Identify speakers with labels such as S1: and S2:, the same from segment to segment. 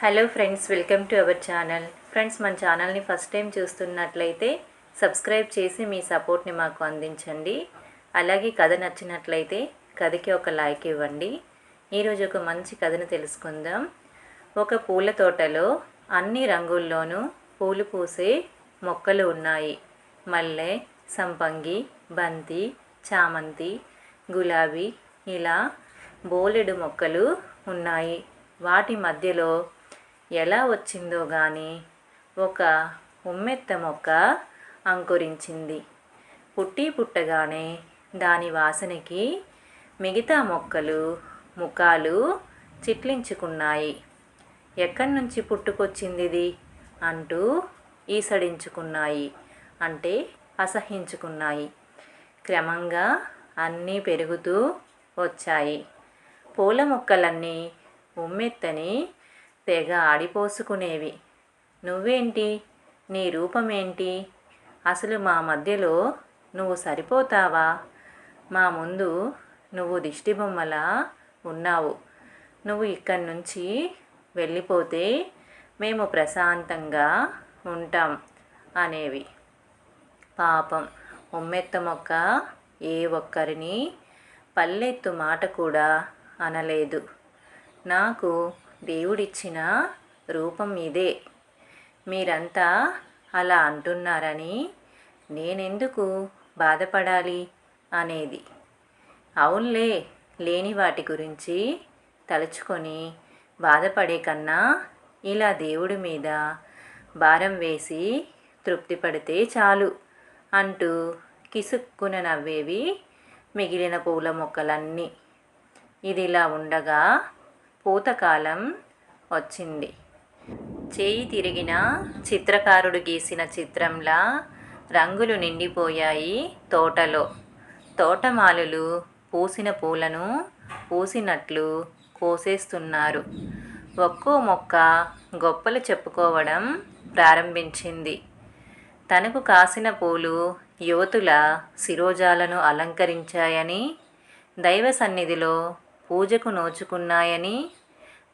S1: Hello friends welcome to our channel friends మన ఛానల్ని first time చూస్తున్నట్లయితే సబ్స్క్రైబ్ చేసి మీ సపోర్ట్ని మాకు అందించండి. అలాగే కథ నచ్చినట్లయితే కథకి ఒక లైక్ ఇవ్వండి. ఈరోజు ఒక మంచి కథను తెలుసుకుందాం. ఒక పూల తోటలో అన్ని రంగుల్లోనూ పూలు పూసే మొక్కలు ఉన్నాయి. మల్లె సంపంగి బంతి చామంతి గులాబీ ఇలా బోలెడు మొక్కలు ఉన్నాయి. వాటి మధ్యలో ఎలా వచ్చిందో గాని ఒక ఉమ్మెత్త మొక్క అంకురించింది. పుట్టి పుట్టగానే దాని వాసనకి మిగతా మొక్కలు ముఖాలు చిట్లించుకున్నాయి. ఎక్కడి నుంచి పుట్టుకొచ్చిందిది అంటూ ఈసడించుకున్నాయి. అంటే అసహించుకున్నాయి క్రమంగా అన్నీ పెరుగుతూ వచ్చాయి. పూల మొక్కలన్నీ ఉమ్మెత్తని తెగ ఆడిపోసుకునేవి. నువ్వేంటి? నీ రూపమేంటి? అసలు మా మధ్యలో నువ్వు సరిపోతావా? మా ముందు నువ్వు దిష్టిబొమ్మలా ఉన్నావు. నువ్వు ఇక్కడి నుంచి వెళ్ళిపోతే మేము ప్రశాంతంగా ఉంటాం అనేవి. పాపం ఉమ్మెత్త మొక్క ఏ ఒక్కరిని పల్లెత్తు మాట కూడా అనలేదు. నాకు దేవుడిచ్చిన రూపం ఇదే. మీరంతా అలా అంటున్నారని నేనెందుకు బాధపడాలి అనేది. అవునులే లేని వాటి గురించి తలుచుకొని బాధపడే కన్నా ఇలా దేవుడి మీద భారం వేసి తృప్తి పడితే చాలు అంటూ కిసుక్కున నవ్వేవి మిగిలిన పూల మొక్కలన్నీ. ఇదిలా ఉండగా పూతకాలం వచ్చింది. చేయి తిరిగిన చిత్రకారుడు గీసిన చిత్రంలా రంగులు నిండిపోయాయి తోటలో. తోటమాలులు పూసిన పూలను పూసినట్లు కోసేస్తున్నారు. ఒక్కో మొక్క గొప్పలు చెప్పుకోవడం ప్రారంభించింది. తనకు కాసిన పూలు యువతుల శిరోజాలను అలంకరించాయని దైవ సన్నిధిలో పూజకు నోచుకున్నాయని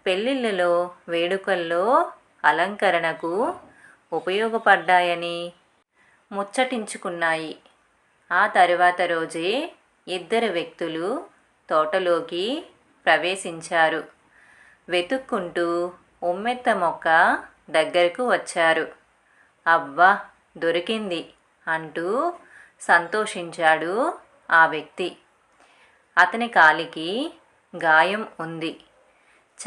S1: పెళ్ళిళ్ళలో వేడుకల్లో అలంకరణకు ఉపయోగపడ్డాయని ముచ్చటించుకున్నాయి. ఆ తరువాత రోజే ఇద్దరు వ్యక్తులు తోటలోకి ప్రవేశించారు. వెతుక్కుంటూ ఉమ్మెత్త మొక్క దగ్గరకు వచ్చారు. అబ్బా దొరికింది అంటూ సంతోషించాడు ఆ వ్యక్తి. అతని కాలికి గాయం ఉంది.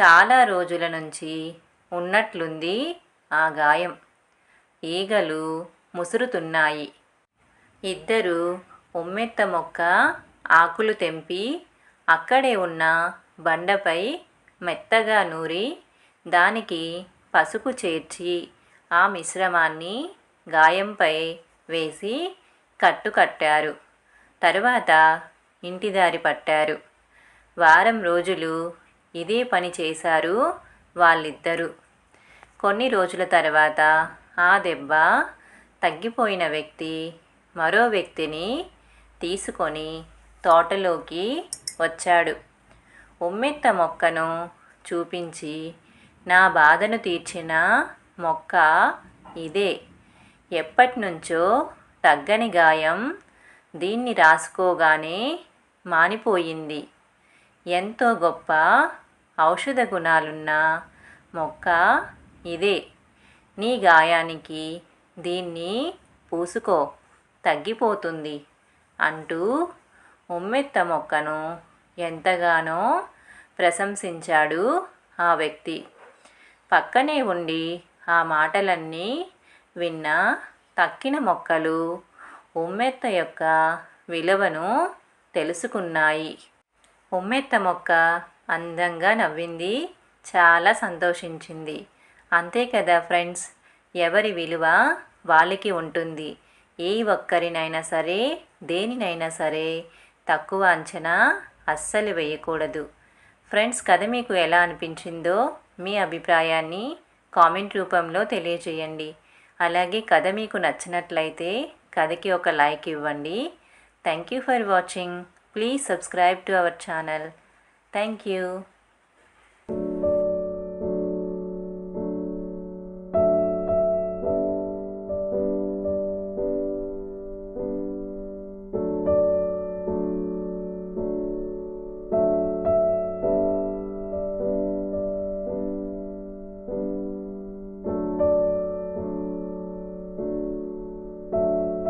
S1: చాలా రోజుల నుంచి ఉన్నట్లుంది ఆ గాయం. ఈగలు ముసురుతున్నాయి. ఇద్దరు ఉమ్మెత్త మొక్క ఆకులు తెంపి అక్కడే ఉన్న బండపై మెత్తగా నూరి దానికి పసుపు చేర్చి ఆ మిశ్రమాన్ని గాయంపై వేసి కట్టుకట్టారు. తరువాత ఇంటిదారి పట్టారు. వారం రోజులు ఇదే పని చేశారు వాళ్ళిద్దరూ. కొన్ని రోజుల తర్వాత ఆ దెబ్బ తగ్గిపోయిన వ్యక్తి మరో వ్యక్తిని తీసుకొని తోటలోకి వచ్చాడు. ఉమ్మెత్త మొక్కను చూపించి నా బాధను తీర్చిన మొక్క ఇదే. ఎప్పటినుంచో తగ్గని గాయం దీన్ని రాసుకోగానే మానిపోయింది. ఎంతో గొప్ప ఔషధ గుణాలున్న మొక్క ఇదే. నీ గాయానికి దీన్ని పూసుకో తగ్గిపోతుంది అంటూ ఉమ్మెత్త మొక్కను ఎంతగానో ప్రశంసించాడు ఆ వ్యక్తి. పక్కనే ఉండి ఆ మాటలన్నీ విన్న తక్కిన మొక్కలు ఉమ్మెత్త యొక్క విలువను తెలుసుకున్నాయి. ఉమ్మెత్త మొక్క అందంగా నవ్వింది. చాలా సంతోషించింది. అంతే కదా ఫ్రెండ్స్? ఎవరి విలువ వాళ్ళకి ఉంటుంది. ఏ ఒక్కరినైనా సరే దేనినైనా సరే తక్కువ అంచనా అస్సలు వేయకూడదు. ఫ్రెండ్స్ కథ మీకు ఎలా అనిపించిందో మీ అభిప్రాయాన్ని కామెంట్ రూపంలో తెలియజేయండి. అలాగే కథ మీకు నచ్చినట్లయితే కథకి ఒక లైక్ ఇవ్వండి. Thank you for watching. Please subscribe to our channel thank you